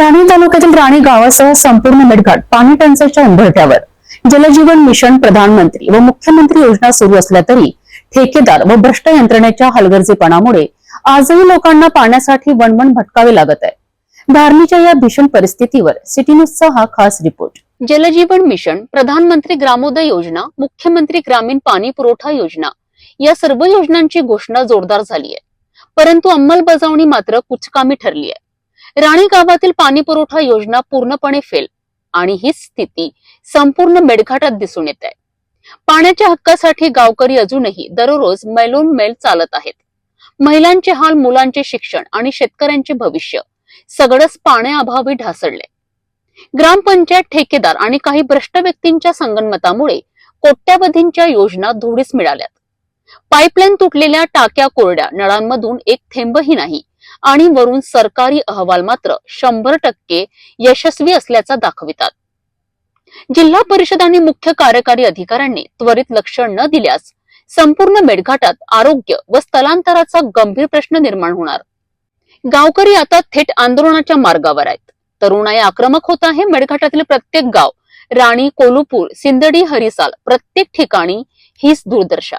राणी तालुक्यातील राणी गावासह संपूर्ण मेडघाट पाणी टंचाईच्या उंबरठ्यावर. जलजीवन मिशन प्रधानमंत्री व मुख्यमंत्री योजना सुरू असल्या तरी ठेकेदार व भ्रष्ट यंत्रणेच्या हलगर्जीपणामुळे आजही लोकांना पाण्यासाठी वणवण भटकावे लागत आहे. धारणीच्या या भीषण परिस्थितीवर सिटी न्यूजचा हा खास रिपोर्ट. जलजीवन मिशन प्रधानमंत्री ग्रामोदय योजना मुख्यमंत्री ग्रामीण पाणी पुरवठा योजना या सर्व योजनांची घोषणा जोरदार झाली आहे. परंतु अंमलबजावणी मात्र कुचकामी ठरली आहे. राणी गावातील पाणी पुरवठा योजना पूर्णपणे फेल आणि ही स्थिती संपूर्ण मेडघाटात दिसून येत आहे. पाण्याच्या हक्कासाठी गावकरी अजूनही दररोज मैलोन मैल चालत आहेत. महिलांचे हाल मुलांचे शिक्षण आणि शेतकऱ्यांचे भविष्य सगळंच पाण्याअभावी ढासळले ग्रामपंचायत ठेकेदार आणि काही भ्रष्ट व्यक्तींच्या संगनमतामुळे कोट्यावधींच्या योजना धुडीस मिळाल्यात. पाईपलाईन तुटलेल्या टाक्या कोरड्या नळांमधून एक थेंबही नाही. आणि वरून सरकारी अहवाल मात्र शंभर टक्के यशस्वी असल्याचा दाखवितात. जिल्हा परिषद आणि मुख्य कार्यकारी अधिकाऱ्यांनी त्वरित लक्ष न दिल्यास संपूर्ण मेडघाटात आरोग्य व स्थलांतराचा गंभीर प्रश्न निर्माण होणार. गावकरी आता थेट आंदोलनाच्या मार्गावर आहेत. तरुणाई आक्रमक होत आहे. मेडघाटातील प्रत्येक गाव राणी कोलुपूर सिंदडी हरिसाल प्रत्येक ठिकाणी हीच दूरदर्शा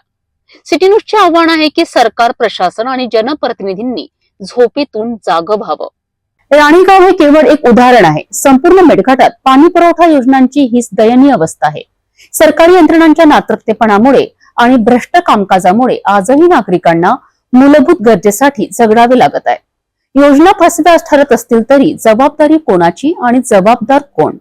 सिटी न्यूजचे आव्हान आहे की सरकार प्रशासन आणि जनप्रतिनिधींनी झोपेतून जाग व्हावं. राणीगाव हे केवळ एक उदाहरण आहे. संपूर्ण मेडघाटात पाणी पुरवठा योजनांची हीच दयनीय अवस्था आहे. सरकारी यंत्रणांच्या नात्रक्तेपणामुळे आणि भ्रष्ट कामकाजामुळे आजही नागरिकांना मूलभूत गरजेसाठी झगडावे लागत आहे. योजना फसदास ठरत असतील तरी जबाबदारी कोणाची आणि जबाबदार कोण?